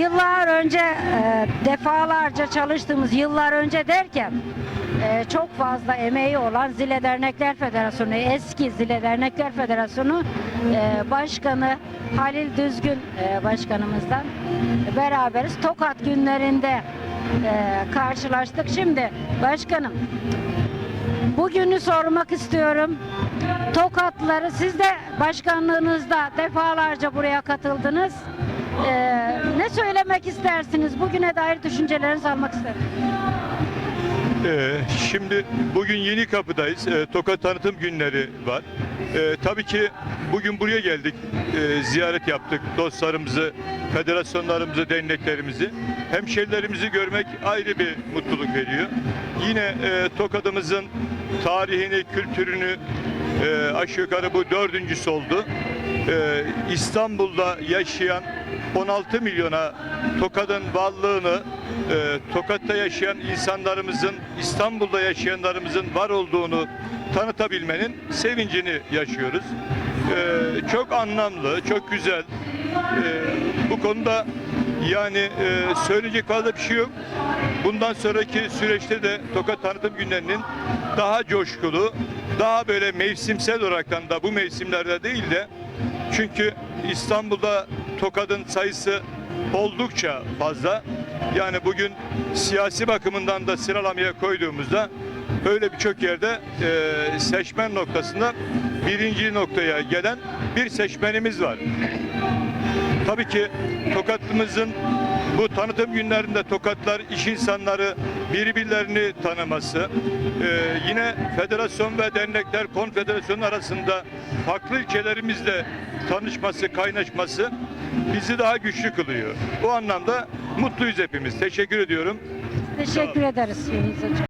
yıllar önce e, defalarca çalıştığımız yıllar önce derken e, çok fazla emeği olan Zile Dernekler Federasyonu, eski Zile Dernekler Federasyonu e, Başkanı Halil Düzgün e, Başkanımızdan beraberiz. Tokat günlerinde e, karşılaştık. Şimdi başkanım bugünü sormak istiyorum. Tokatları siz de başkanlığınızda defalarca buraya katıldınız. Ee, ne söylemek istersiniz? Bugüne dair düşüncelerinizi almak isterim. Ee, şimdi bugün Yeni Kapı'dayız. Ee, Tokat tanıtım günleri var. Ee, tabii ki bugün buraya geldik. Ee, ziyaret yaptık. Dostlarımızı, federasyonlarımızı, derneklerimizi. Hemşerilerimizi görmek ayrı bir mutluluk veriyor. Yine e, Tokat'ımızın tarihini, kültürünü e, aşağı yukarı bu dördüncüsü oldu. Ee, İstanbul'da yaşayan 16 milyona Tokat'ın varlığını, e, Tokat'ta yaşayan insanlarımızın, İstanbul'da yaşayanlarımızın var olduğunu tanıtabilmenin sevincini yaşıyoruz. Ee, çok anlamlı, çok güzel. Ee, bu konuda yani e, söyleyecek fazla bir şey yok. Bundan sonraki süreçte de Tokat Tanıtım Günlerinin daha coşkulu, daha böyle mevsimsel olaraktan da bu mevsimlerde değil de çünkü İstanbul'da Tokat'ın sayısı oldukça fazla. Yani bugün siyasi bakımından da sıralamaya koyduğumuzda öyle birçok yerde e, seçmen noktasında birinci noktaya gelen bir seçmenimiz var. Tabii ki Tokat'ımızın bu tanıtım günlerinde Tokatlar iş insanları birbirlerini tanıması, e, yine federasyon ve dernekler konfederasyonu arasında farklı ilçelerimizle tanışması, kaynaşması bizi daha güçlü kılıyor. Bu anlamda mutluyuz hepimiz. Teşekkür ediyorum. Teşekkür ederiz.